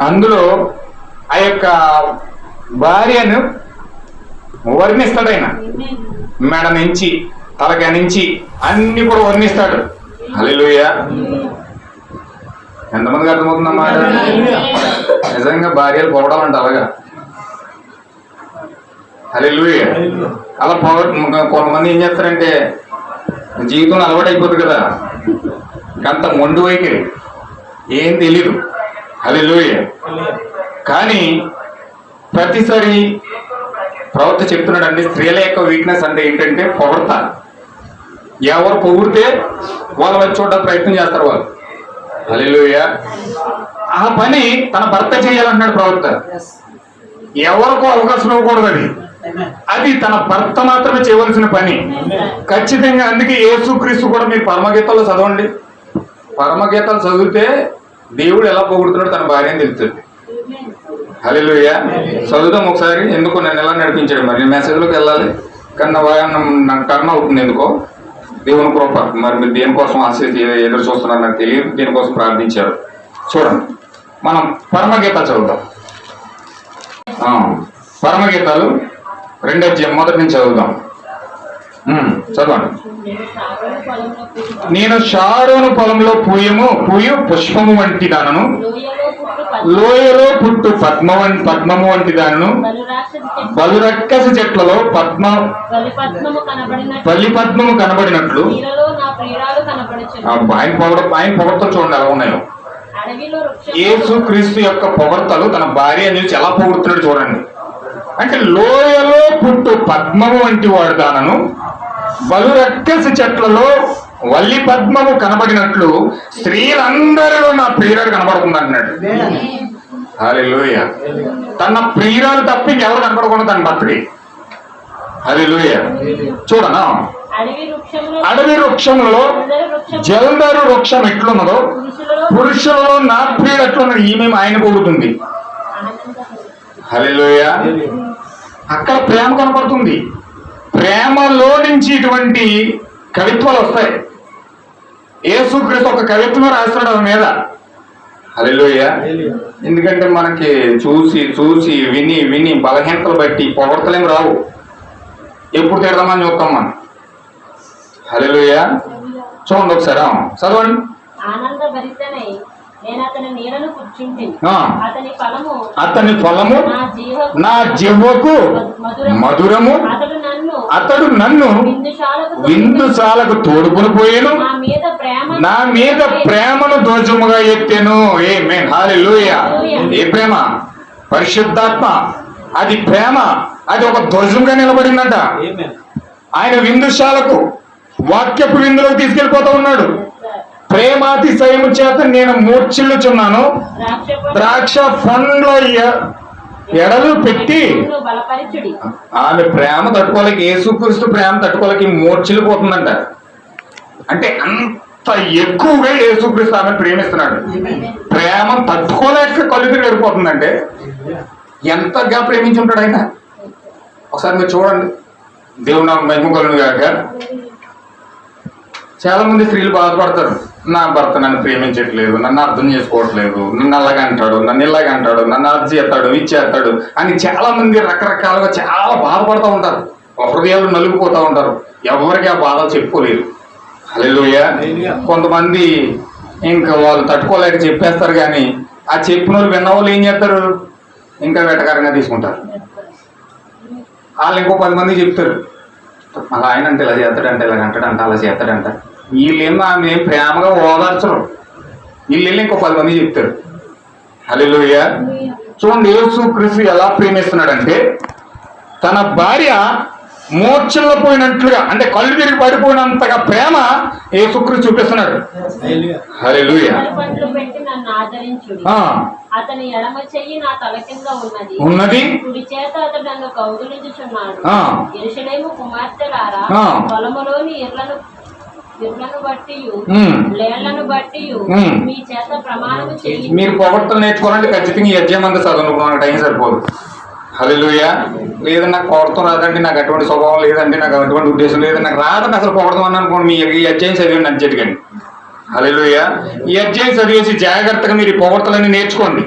అందులో ఆ యొక్క భార్యను వర్ణిస్తాడు ఆయన. మెడ నుంచి తలక నుంచి అన్ని కూడా వర్ణిస్తాడు. అలెలుయ ఎంతమందికి అర్థమవుతుందమ్మా? నిజంగా భార్యలు పొగడాలంట అలాగా? అలెలుయ అలా పొగ కొంతమంది ఏం చేస్తారంటే జీవితంలో అలవాటు అయిపోతుంది కదా. అంత మొండు వైఖరి ఏం తెలీదు. హల్లెలూయ. కానీ ప్రతిసారి ప్రవక్త చెప్తున్నాడండి స్త్రీల యొక్క వీక్నెస్ అంటే ఏంటంటే పొగడత. ఎవరు పొగిడితే వాళ్ళ వచ్చి చూడడానికి ప్రయత్నం చేస్తారు వాళ్ళు. హల్లెలూయ. ఆ పని తన భర్త చేయాలంటున్నాడు ప్రవక్త. ఎవరికో అవకాశం ఇవ్వకూడదు అది. అది తన భర్త మాత్రమే చేయవలసిన పని. ఖచ్చితంగా అందుకే యేసుక్రీస్తు కూడా మీరు పరమగీతాలు చదవండి. పరమగీతాలు చదివితే దేవుడు ఎలా పోగొడుతున్నాడు తన భార్యని తెలుస్తుంది. హలోయ చదువుదాం ఒకసారి. ఎందుకో నన్ను ఎలా నడిపించాడు? మరి మెసేజ్లోకి వెళ్ళాలి. కన్నా వాయనం నాకు టర్న్ అవుతుంది ఎందుకో? దేవుని కృప. మరి మీరు దేనికోసం ఆశించి ఎదురు చూస్తున్నారు నాకు తెలియదు. దేనికోసం ప్రార్థించారు? చూడండి. మనం పరమగీత చదువుదాం. పరమగీతాలు రెండో అధ్యాయం మొదటి నుంచి చదువుదాం. చదవండి. నేను షారోను పొలంలో పూయము పూయు పుష్పము వంటి దానను. లోయలో పుట్టు పద్మ పద్మము వంటి దానను. బలురక్కసి చెట్లలో పద్మ బలిపద్మము బలి పద్మము కనబడినట్లు. ఆ, ఆయన పొగడ ఆయన పొగడతో చూడండి ఎలా ఉన్నాయో. ఏసు యేసు క్రీస్తు యొక్క పొగడతలు తన భార్య నుంచి ఎలా పొగుడుతున్నాడు చూడండి. అంటే లోయలో పుట్టు పద్మము వంటి వాడు దానను. బలురక్కసి చెట్లలో వల్లి పద్మము కనబడినట్లు స్త్రీలందరిలో నా ప్రియురాలు కనబడుతుంది అంటున్నాడు హల్లెలూయా. తన ప్రియురాలు తప్ప ఇంకెవరు కనపడకుండా తన భర్తకి హల్లెలూయా. చూడనా? అడవి వృక్షంలో జలందరు వృక్షం జల్దరు వృక్షం ఎట్లున్నదో పురుషులలో నా ప్రియుడు ఎట్లున్నది ఈమె ఆయన పొగుడుతుంది హలోయ అక్కడ ప్రేమ కనపడుతుంది. ప్రేమలో నుంచి ఇటువంటి కవిత్వాలు వస్తాయి. యేసుక్రీస్తు ఒక కవిత్వం రాస్తున్నాడు ఆమె మీద. హల్లెలూయ. ఎందుకంటే మనకి చూసి చూసి విని విని బలహీనతలు బట్టి పొగడతలేం రావు. ఎప్పుడు తిడదామని చూస్తాం మనం. హల్లెలూయ. చూడండి ఒకసారి చదవండి. అతని ఫలము ఫలము నా జీవ నా జివ్వకు మధురము. అతడు నన్ను విందుశాలకు తోడుకుని పోయేను. నా మీద ప్రేమ నా మీద ప్రేమను దోజముగా ఎత్తెను. ఏ మేన్ హాలెలూయ ఏ ప్రేమ? పరిశుద్ధాత్మ. అది ప్రేమ. అది ఒక ధ్వజంగా నిలబడిందంట ఆయన విందుశాలకు వాక్యపు విందులోకి తీసుకెళ్ళిపోతా ఉన్నాడు. ప్రేమాతిశయము చేత నేను మూర్చిల్లుచున్నాను ద్రాక్ష పండ్ల ఎడలు పెట్టి ఆమె ప్రేమ తట్టుకోలేక యేసుక్రీస్తు ప్రేమ తట్టుకోలేక మూర్చిల్లిపోతుందంట అంటే అంత ఎక్కువగా యేసుక్రీస్తు ఆమె ప్రేమిస్తున్నాడు. ప్రేమ తట్టుకోలేక తిరిగి వెళ్ళిపోతుందంటే ఎంతగా ప్రేమించుంటాడు ఆయన? ఒకసారి మీరు చూడండి. దేవుడు నా మహిమ కలుగు గాక. చాలా మంది స్త్రీలు బాధపడతారు. నా భర్త నన్ను ప్రేమించట్లేదు నన్ను అర్థం చేసుకోవట్లేదు నన్ను అలాగ అంటాడు నన్ను ఇలాగ అంటాడు నన్ను అది చేస్తాడు ఇచ్చేస్తాడు అని చాలా మంది రకరకాలుగా చాలా బాధపడుతూ ఉంటారు. హృదయాలు నలిగిపోతూ ఉంటారు. ఎవరికి ఆ బాధ చెప్పుకోలేరు. హల్లెలూయ. కొంతమంది ఇంకా వాళ్ళు తట్టుకోలేక చెప్పేస్తారు కానీ ఆ చెప్పిన వాళ్ళు విన్న వాళ్ళు ఏం చేస్తారు? ఇంకా వెటకారంగా తీసుకుంటారు. వాళ్ళు ఇంకో పది మంది చెప్తారు. అలా ఆయన అంటే ఇలా చేస్తాడంటే ఇలా అంటాడంట అలా చేస్తాడంట. వీళ్ళేమో ఆమె ఏం ప్రేమగా ఓదార్చరు. వీళ్ళు వెళ్ళి ఇంకో పది మంది చెప్తారు. హల్లెలూయ. చూడండి యేసు క్రీస్తు ఎలా ప్రేమిస్తున్నాడంటే తన భార్య మూర్ఛల్లో పోయినట్లుగా అంటే కళ్ళు తిరిగి పడిపోయినంతగా ప్రేమ యేసుక్రీస్తు చూపిస్తున్నాడు. హల్లెలూయ. పండ్లు పెట్టి నన్ను ఆదరించుడి. ఆ, అతని ఎడమ చెయ్యి నా తల కింద ఉన్నది. కుమార్తెలారా. పొలములోని ఇర్లను మీరు పొగడ్తలు నేర్చుకోవాలంటే ఖచ్చితంగా ఈ అధ్యాయం అంతా చదవండి మనకు టైం సరిపోదు. హల్లెలూయ. లేదంటే నాకు పొగడతాం రాదండి నాకు అటువంటి స్వభావం లేదండి నాకు అటువంటి ఉద్దేశం లేదండి నాకు రాదని అసలు పొగడదాం అని అనుకోండి మీ ఈ అధ్యాయం చదివండి అంచెటికండి హల్లెలూయ. ఈ అధ్యాయం చదివేసి జాగ్రత్తగా మీరు ఈ పొగడ్తలన్నీ నేర్చుకోండి.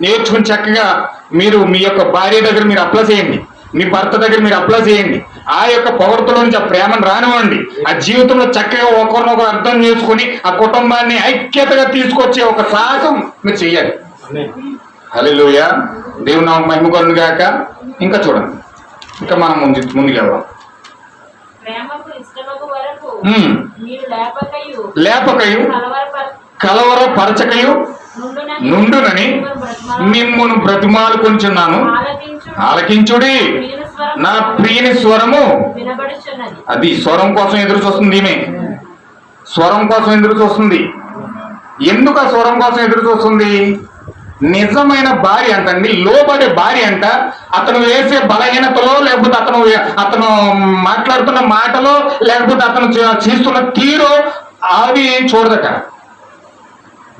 నేర్చుకుని చక్కగా మీరు మీ యొక్క భార్య దగ్గర మీరు అప్లై చేయండి. మీ భర్త దగ్గర మీరు అప్లై చేయండి. ఆ యొక్క పొగడతలో నుంచి ఆ ప్రేమను రానివ్వండి. ఆ జీవితంలో చక్కగా ఒకరినొకరు అర్థం చేసుకుని ఆ కుటుంబాన్ని ఐక్యతగా తీసుకొచ్చే ఒక సాహసం మీరు చెయ్యాలి. హల్లెలూయా. దేవుని నామం మహిమ కలుగును గాక. ఇంకా చూడండి. ఇంకా మనం ముందు ముందుకెళ్దాం లేపకయు కలవర పరచకయు నుండునని మిమ్మును బ్రతిమాలుకొంచున్నాను ఆలకించు ఆలకించుడి. నా ప్రియుని స్వరము వినబడుచున్నది. అది స్వరం కోసం ఎదురు చూస్తుంది ఈమె. స్వరం కోసం ఎదురు చూస్తుంది. ఎందుకు ఆ స్వరం కోసం ఎదురు చూస్తుంది? నిజమైన భార్య అంటండి లోబడే భార్య అంట. అతను వేసే బలహీనతలో లేకపోతే అతను అతను మాట్లాడుతున్న మాటలో లేకపోతే అతను చే- చేస్తున్న తీరు అవి చూడదట.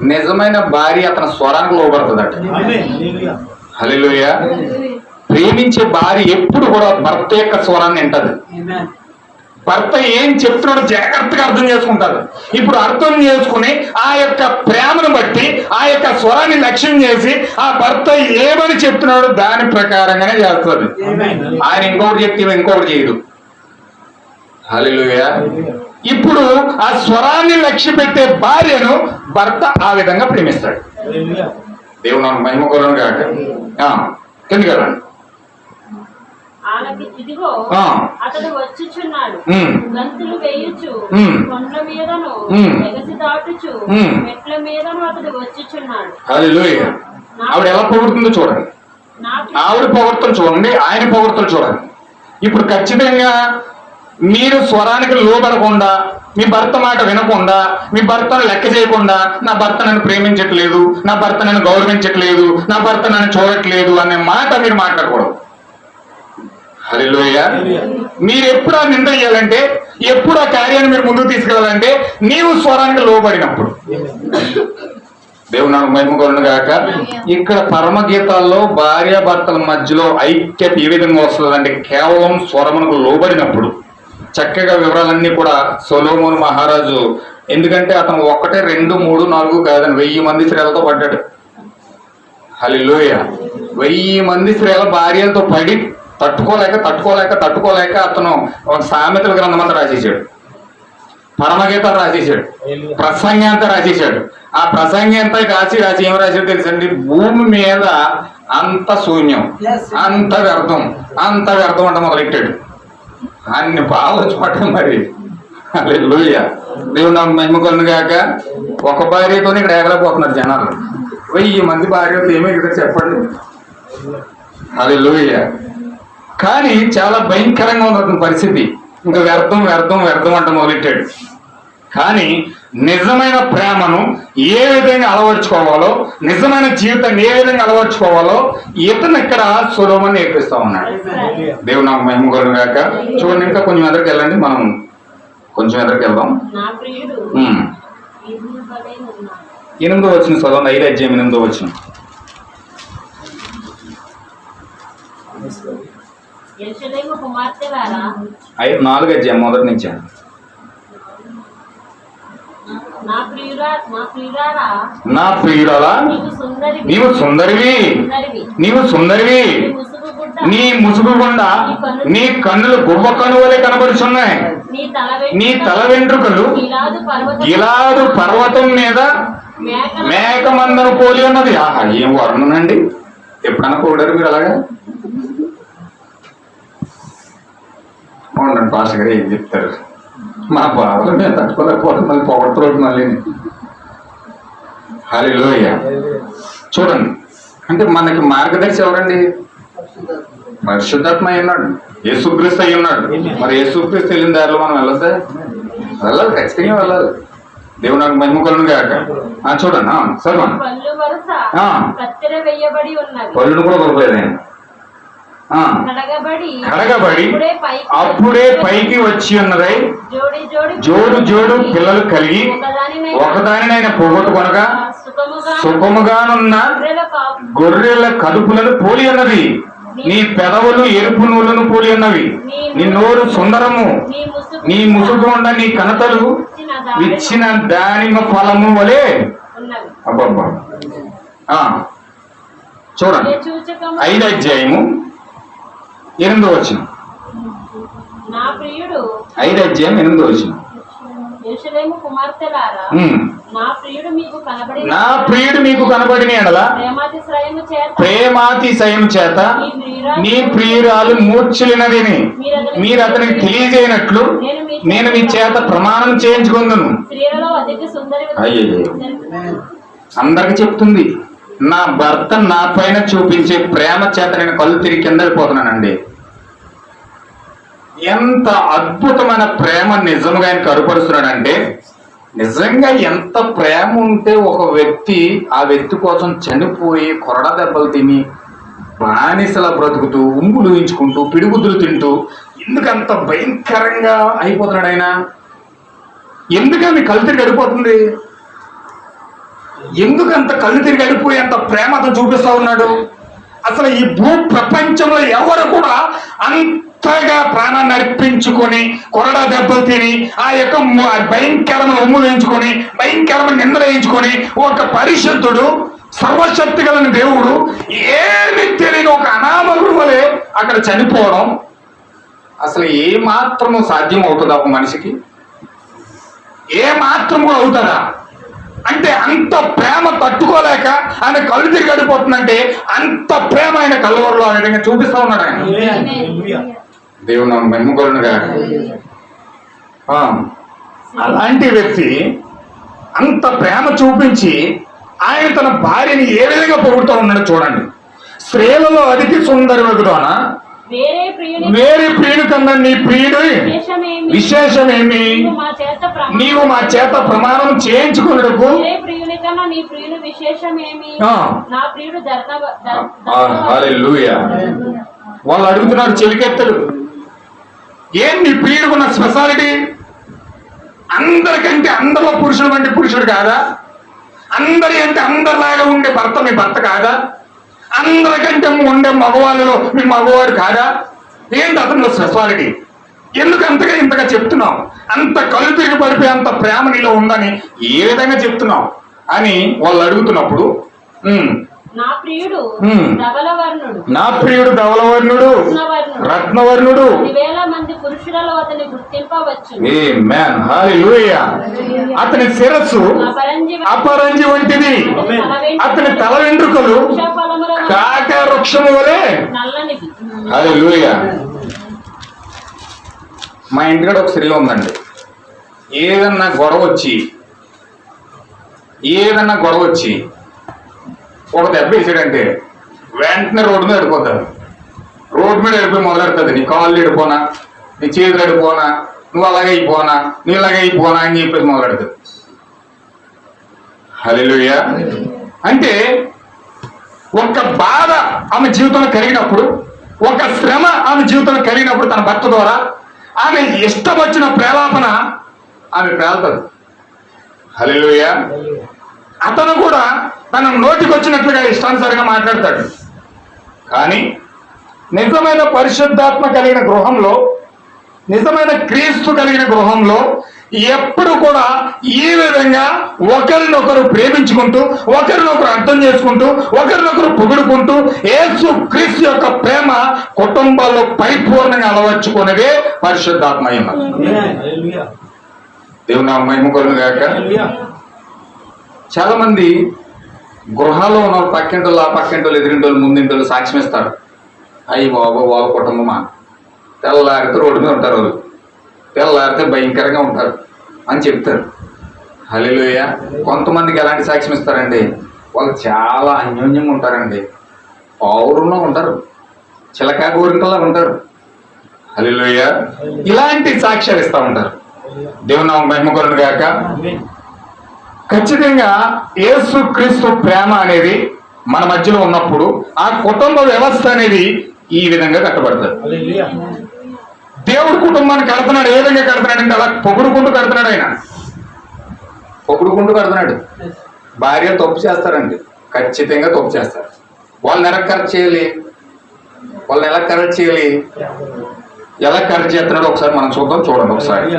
నిజమైన భార్య అతని స్వరానికి లోబడుతుందట. హల్లెలూయ. ప్రేమించే భార్య ఎప్పుడు కూడా భర్త యొక్క స్వరాన్ని వింటది. భర్త ఏం చెప్తున్నాడో జాగ్రత్తగా అర్థం చేసుకుంటారు ఇప్పుడు అర్థం చేసుకుని ఆ యొక్క ప్రేమను బట్టి ఆ యొక్క స్వరాన్ని లక్ష్యం చేసి ఆ భర్త ఏమని చెప్తున్నాడో దాని ప్రకారంగానే చేస్తుంది ఆయన ఇంకొకటి చెప్తే ఇంకొకటి చేయదు హల్లెలూయా ఇప్పుడు ఆ స్వరాన్ని లక్ష్య పెట్టే భార్యను భర్త ఆ విధంగా ప్రేమిస్తాడు. దేవుడు మహిమ కొలను కాక వెళ్ళండి ఆలకి ఇదిగో. అతడు వచ్చుచున్నాడు. గంతులు వేయుచు. కొండ్ల మీదను. ఎగసి దాటుచు. మెట్ల మీదను అతడు వచ్చుచున్నాడు ఆవిడ ఎలా పొగుడుతుందో చూడండి ఆవిడ పొగడ్తలు చూడండి ఆయన పొగడ్తలు చూడండి ఇప్పుడు ఖచ్చితంగా మీరు స్వరానికి లోబడకుండా మీ భర్త మాట వినకుండా మీ భర్తను లెక్క చేయకుండా నా భర్త నన్ను ప్రేమించట్లేదు నా భర్త నన్ను గౌరవించట్లేదు నా భర్త నన్ను చూడట్లేదు అనే మాట మీరు మాట్లాడకూడదు హలోయ మీరు ఎప్పుడు ఆ నింద చేయాలంటే ఎప్పుడు ఆ కార్యాన్ని మీరు ముందుకు తీసుకెళ్ళాలంటే నీవు స్వరానికి లోబడినప్పుడు. దేవుడు నాకు మహిమ గాక. ఇక్కడ పరమగీతాల్లో గీతాల్లో భార్యాభర్తల మధ్యలో ఐక్యత ఏ విధంగా వస్తుందంటే కేవలం స్వరమునకు లోబడినప్పుడు. చక్కగా వివరాలన్నీ కూడా సొలోమోన్ మహారాజు ఎందుకంటే అతను ఒకటే రెండు మూడు నాలుగు కాదని వెయ్యి మంది శ్రేలతో పడ్డాడు. హలిలోయ వెయ్యి మంది శ్రేల భార్యలతో పడి తట్టుకోలేక తట్టుకోలేక తట్టుకోలేక అతను ఒక సామెతల గ్రంథం అంతా రాసేసాడు. పరమగీత రాసేసాడు. ప్రసంగి అంతా రాసేసాడు. ఆ ప్రసంగి అంతా రాసి రాసి ఏం రాశాడు తెలుసండి? భూమి మీద అంత శూన్యం అంత వ్యర్థం అంత వ్యర్థం అంట మొదలెట్టాడు. అన్ని బాగా చోట మరి. అదే లూయ దేవుడు నాకు గాక. ఒక భార్యతో ఇక్కడ ఎగలేకపోతున్నారు జనాలు. వెయ్యి మంది భార్యతో ఏమీ ఇక్కడ చెప్పండి. అది లూయ కానీ చాలా భయంకరంగా అతని పరిస్థితి. ఇంకా వ్యర్థం వ్యర్థం వ్యర్థం అంట మొదలెట్టాడు. కానీ నిజమైన ప్రేమను ఏ విధంగా అలవర్చుకోవాలో నిజమైన జీవితాన్ని ఏ విధంగా అలవర్చుకోవాలో ఇతను ఇక్కడ సులభమని నేర్పిస్తా ఉన్నాడు. దేవుడు నాకు కలుగును గాక. చూడండి ఇంకా కొంచెం ఎదరికి వెళ్ళండి. మనం కొంచెం ఎదరికి వెళ్దాం. ఎనిమిదో వచ్చిన చదవండి. ఐదు అధ్యాయం ఎనిమిదో వచ్చిన ఐదు నాలుగు అధ్యాయం మొదటి నుంచి. నా ప్రియురాలా? నీవు సుందరి నీవు సుందరివి. నీవు సుందరివి. నీ ముసుగు గుండా నీ కన్నులు గువ్వ కనువలే కనబడుచున్నాయి. నీ తల వెంట్రుకలు. గిలాదు పర్వతం. మీద మేకమందను పోలి ఉన్నది. ఆహా ఏం వర్ణనండి? ఎప్పుడన్నా పోడారు మీరు అలాగా? ఉండండి పాస్ గారు ఏం చెప్తారు? మా బాధలు మేము తట్టుకోలేకపోతే మళ్ళీ పొగడతారు మళ్ళీ. హలోయ చూడండి అంటే మనకి మార్గదర్శి ఎవరండి? పరిశుద్ధాత్మ ఉన్నాడు యేసుక్రీస్తు అయి ఉన్నాడు. మరి యేసుక్రీస్తు వెళ్ళిన దారిలో మనం వెళ్ళొద్దా? వెళ్ళాలి ఖచ్చితంగా వెళ్ళాలి. దేవుడు నాకు మహిమ ఆ చూడండి చదవండి. పళ్ళు కూడా కొరకలేదు ఆయన. కడగబడి అప్పుడే పైకి వచ్చి ఉన్నదై జోడి జోడి పిల్లలు కలిగి ఒకదానినైనా ఒకదానినైనా పోగొట్టుకొనగా సుఖముగా సుఖముగానున్న గొర్రెల కడుపులను పోలి ఉన్నది నీ పెదవులు ఎరుపు నూలును పోలి ఉన్నవి నీ నోరు సుందరము. నీ ముసుగు నీ కనతలు ఇచ్చిన దానిమ్మ ఫలము వలె అబ్బబ్బా. చూడండి. ఐదు అధ్యాయము ఎనిమిదో వచ్చిన నా ప్రియుడు ఐదు అధ్యాయం ఎనిమిదో వచ్చిన నా ప్రియుడు మీకు కనబడిన ఎడల ప్రేమాతిశయం చేత నీ ప్రియురాలు మూర్ఛలినదిని మీరు అతనికి తెలియజేయనట్లు నేను మీ చేత ప్రమాణం చేయించుకుందును. అయ్యయ్యో. అందరికి చెప్తుంది నా భర్త నా పైన చూపించే ప్రేమ చేత నేను కళ్ళు తిరిగి కింద వెళ్ళిపోతున్నానండి ఎంత అద్భుతమైన ప్రేమ నిజంగా ఆయన కరుపరుస్తున్నాడంటే నిజంగా ఎంత ప్రేమ ఉంటే ఒక వ్యక్తి ఆ వ్యక్తి కోసం చనిపోయి కొరడ దెబ్బలు తిని బానిసలా బ్రతుకుతూ ఉంగులు ఉంచుకుంటూ పిడిగుద్దులు తింటూ ఎందుకంత భయంకరంగా అయిపోతున్నాడు ఆయన? ఎందుకని కళ్ళు తిరిగి అడిపోతుంది ఎందుకంత కళ్ళు తిరిగి అడిపోయి అంత ప్రేమ అతను చూపిస్తా ఉన్నాడు. అసలు ఈ భూ ప్రపంచంలో ఎవరు కూడా అంతగా ప్రాణాన్ని అర్పించుకొని కొరడ దెబ్బలు తిని ఆ యొక్క భయంకరమైన ఉమ్ములు వేయించుకొని భయంకరమైన నిందలు వేయించుకొని ఒక పరిశుద్ధుడు సర్వశక్తి గల దేవుడు ఏమి తెలియని ఒక అనామకుడు వలె అక్కడ చనిపోవడం అసలు ఏ మాత్రము సాధ్యం అవుతుందా ఒక మనిషికి? ఏ మాత్రం కూడా అవుతుందా? అంటే అంత ప్రేమ తట్టుకోలేక ఆయన కళ్ళు తిరిగి గడిపోతుందంటే అంత ప్రేమ ఆయన కలవరలో ఆ విధంగా చూపిస్తా ఉన్నాడు ఆయన. దేవుడు మెమ్మగలునుగా అలాంటి వ్యక్తి అంత ప్రేమ చూపించి ఆయన తన భార్యని ఏ విధంగా పొగుడుతూ ఉన్నాడు చూడండి. స్త్రీలలో అధిక సుందరి వెగుదోన వేరే ప్రియుని ప్రియుడు కన్నా నీ ప్రియుడు విశేషమేమి? నీవు మా చేత ప్రమాణం చేయించుకున్నకు. వాళ్ళు అడుగుతున్నారు చెలికెత్తలు ఏం నీ ప్రియుడుకున్న స్పెషాలిటీ? అందరికంటే అందరిలో పురుషుడు వంటి పురుషుడు కాదా? అందరి అంటే అందరిలాగా ఉండే భర్త మీ భర్త కాదా? అందరికంటే ఉండే మగవాళ్ళలో మీ మగవాడు కాదా? ఏంటి అతనిలో స్పెషాలిటీ? ఎందుకు అంతగా ఇంతగా చెప్తున్నావు? అంత కళ్ళు తిరిగి పడిపోయి అంత ప్రేమ నీలో ఉందని ఏ విధంగా చెప్తున్నావు? అని వాళ్ళు అడుగుతున్నప్పుడు నా ప్రియుడు. ధవలవర్ణుడు. రత్నవర్ణుడు. అతని శిరస్సు అపరంజి వంటిది. అతని తల వెంట్రుకలు వలె కాక వృక్షము వలె నల్లనిది హల్లెలూయా మా ఇంటికాడ ఒక స్త్రీ ఉందండి. ఏదన్నా గొడవ వచ్చి ఏదన్నా గొడవ వచ్చి ఒక దెబ్బ వేసాడంటే వెంటనే రోడ్డు మీద వెళ్ళిపోతాడు రోడ్డు మీద వెళ్ళిపోయి మొదలెడుతుంది నీ కాళ్ళు ఎడిపోనా నీ చేతులు ఎడిపోనా నువ్వు అలాగే అయిపోనా? నీ ఇలాగే అయిపోనా? అని చెప్పేసి మొదలెడుతుంది హల్లెలూయా. అంటే ఒక బాధ ఆమె జీవితంలో కలిగినప్పుడు ఒక శ్రమ ఆమె జీవితంలో కలిగినప్పుడు తన భర్త ద్వారా ఆమె ఇష్టం వచ్చిన ప్రేలాపన ఆమె పేలుతుంది. హలోయ అతను కూడా తన నోటికి వచ్చినట్లుగా ఇష్టానుసారంగా మాట్లాడతాడు. కానీ నిజమైన పరిశుద్ధాత్మ కలిగిన గృహంలో నిజమైన క్రీస్తు కలిగిన గృహంలో ఎప్పుడు కూడా ఈ విధంగా ఒకరినొకరు ప్రేమించుకుంటూ ఒకరినొకరు అర్థం చేసుకుంటూ ఒకరినొకరు పొగుడుకుంటూ యేసు క్రీస్తు యొక్క ప్రేమ కుటుంబాల్లో పరిపూర్ణంగా అలవర్చుకునేదే పరిశుద్ధాత్మ. దేవుని కొలను గాక చాలా మంది గృహాల్లో ఉన్న వాళ్ళు పక్కింటోళ్ళు ఆ పక్కింటోళ్ళు ఎదిరింటోళ్ళు ముందింటోళ్ళు సాక్ష్యం ఇస్తారు అయ్యి బాబు వాళ్ళ కుటుంబమా? తెల్లారితే రోడ్డు మీద ఉంటారు వాళ్ళు. తెల్లారితే భయంకరంగా ఉంటారు అని చెప్తారు. హలోయ కొంతమందికి ఎలాంటి సాక్ష్యం ఇస్తారండి వాళ్ళు చాలా అన్యోన్యంగా ఉంటారండి. పౌరంలో ఉంటారు. చిలకా గోరింకల్లా ఉంటారు. హలోయ ఇలాంటి సాక్ష్యాలు ఇస్తూ ఉంటారు. దేవుని నామం మహిమ ఖచ్చితంగా యేసు క్రీస్తు ప్రేమ అనేది మన మధ్యలో ఉన్నప్పుడు ఆ కుటుంబ వ్యవస్థ అనేది ఈ విధంగా కట్టబడుతుంది. దేవుడు కుటుంబాన్ని కడుతున్నాడు ఏ విధంగా కడుతున్నాడు అంటే అలా పొగుడుకుంటూ కడుతున్నాడు ఆయన. పొగుడుకుంటూ కడుతున్నాడు. భార్య తప్పు చేస్తారండి. ఖచ్చితంగా తప్పు చేస్తారు. వాళ్ళని ఎలా కరెక్ట్ చేయాలి? వాళ్ళని ఎలా కరెక్ట్ చేయాలి? ఎలా కరెక్ట్ చేస్తున్నాడో ఒకసారి మనం చూద్దాం చూడండి ఒకసారి.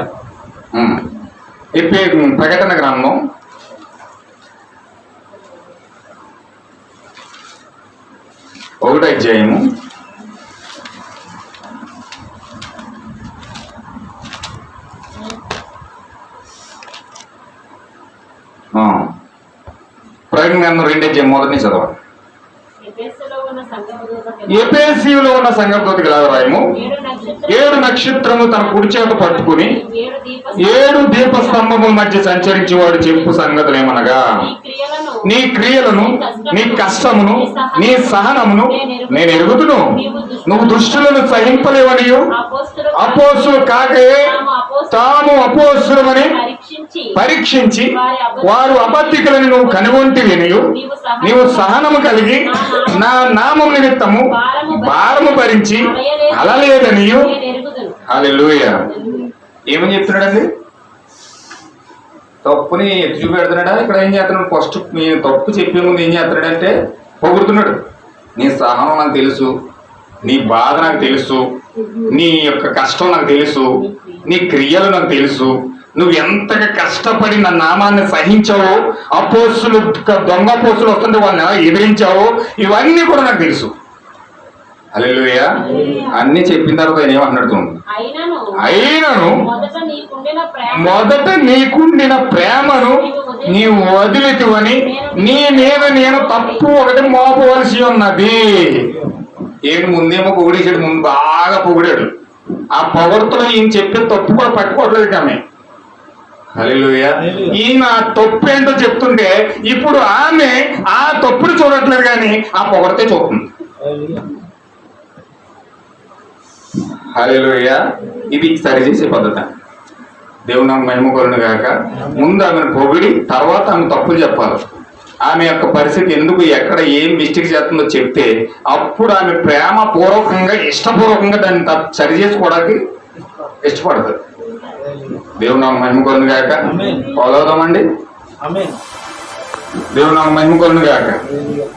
ప్రకటన గ్రంథం ఒకటో అధ్యాయము. ప్రకటన గ్రంథం రెండే అధ్యాయం మొదటి నుంచి చదవాలి. ఎపేసీలో ఉన్న సంగతికి రాయము. ఏడు నక్షత్రము తన కుడి చేత పట్టుకుని ఏడు దీప ఏడు దీప స్తంభముల మధ్య సంచరించి వాడు చెప్పు సంగతులు ఏమనగా? నీ క్రియలను నీ కష్టమును నీ సహనమును నేను ఎరుగుతును నువ్వు దుష్టులను సహింపలేవనియు. అపోస్తులు అపోసులు కాకయే తాము అపోసులమని పరీక్షించి వారు అబద్ధికులని నువ్వు కనుగొంటివినియు. నీవు సహనము కలిగి నా నామం నిమిత్తము భారము భరించి అలలేదనియు. హల్లెలూయ. ఏమని చెప్తున్నాడండి? తప్పుని ఎత్తి చూపెడుతున్నాడా ఇక్కడ ఏం చేస్తున్నాడు? ఫస్ట్ మీ తప్పు చెప్పే ముందు ఏం చేస్తున్నాడంటే పొగుడుతున్నాడు. నీ సహనం నాకు తెలుసు నీ బాధ నాకు తెలుసు నీ యొక్క కష్టం నాకు తెలుసు నీ క్రియలు నాకు తెలుసు. నువ్వు ఎంతగా కష్టపడి నా నామాన్ని సహించావో అపోసులు దొంగ పోసులు వస్తుంటే వాళ్ళని ఎలా ఎదిరించావో ఇవన్నీ కూడా నాకు తెలుసు. హల్లెలూయ. అన్ని చెప్పిన తర్వాత ఆయన ఏమంటున్నాడు అయినను. మొదట నీకుండిన ప్రేమను. నీవు వదిలితివని నీ మీద నేను తప్పు ఒకటి మోపవలసి ఉన్నది. ఏడు ముందేమో పొగిడేసాడు ముందు బాగా పొగిడాడు. ఆ పొగడుతున్న ఈయన చెప్పే తప్పు కూడా పట్టుకోవట్లేదు ఆమె హల్లెలూయా. ఈయన తప్పు ఏంటో చెప్తుంటే ఇప్పుడు ఆమె ఆ తప్పుని చూడట్లేదు కానీ ఆ పొగడితే చూస్తుంది. హల్లెలూయా. ఇది సరిచేసే పద్ధతి. దేవుని నాకు మహిమ కొలను గాక. ముందు ఆమెను పొగిడి తర్వాత ఆమె తప్పులు చెప్పాలి. ఆమె యొక్క పరిస్థితి ఎందుకు ఎక్కడ ఏం మిస్టేక్ చేస్తుందో చెప్తే అప్పుడు ఆమె ప్రేమ పూర్వకంగా ఇష్టపూర్వకంగా దాన్ని సరి చేసుకోవడానికి ఇష్టపడుతుంది దేవుని నాకు మహిమ కొలను గాక. ఆమేన్. ఫాలో అవుదామండి. దేవుని నాకు మహిమ కొలను గాక. హల్లెలూయా